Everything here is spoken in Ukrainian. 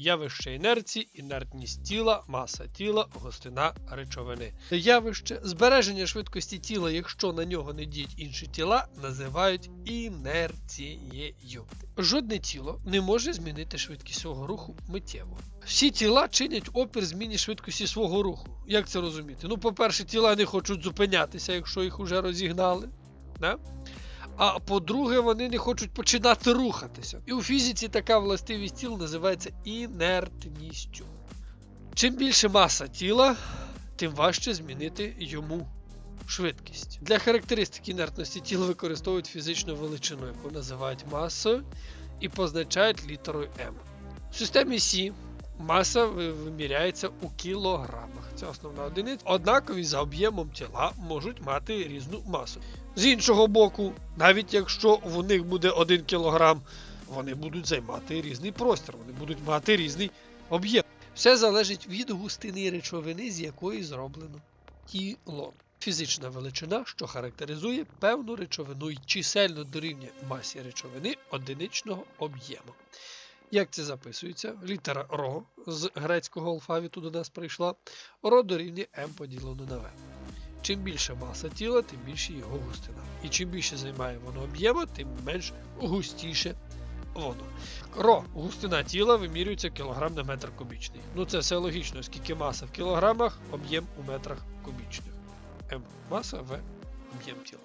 Явище інерції, інертність тіла, маса тіла, густина речовини. Явище збереження швидкості тіла, якщо на нього не діють інші тіла, називають інерцією. Жодне тіло не може змінити швидкість свого руху миттєво. Всі тіла чинять опір зміні швидкості свого руху. Як це розуміти? Ну, по-перше, тіла не хочуть зупинятися, якщо їх уже розігнали. Да? А по-друге, вони не хочуть починати рухатися. І у фізиці така властивість тіл називається інертністю. Чим більше маса тіла, тим важче змінити йому швидкість. Для характеристики інертності тіла використовують фізичну величину, яку називають масою, і позначають літерою М. В системі Сі маса виміряється у кілограмах. Це основна одиниця. Однакові за об'ємом тіла можуть мати різну масу. З іншого боку, навіть якщо в них буде 1 кг, вони будуть займати різний простір, вони будуть мати різний об'єм. Все залежить від густини речовини, з якої зроблено тіло. Фізична величина, що характеризує певну речовину і чисельно дорівнює масі речовини одиничного об'єму. Як це записується? Літера РО з грецького алфавіту до нас прийшла. РО дорівнює М поділено на В. Чим більше маса тіла, тим більше його густина. І чим більше займає воно об'єму, тим менш густіше воно. РО густина тіла вимірюється кілограм на метр кубічний. Ну це все логічно, оскільки маса в кілограмах, об'єм у метрах кубічних. М маса В об'єм тіла.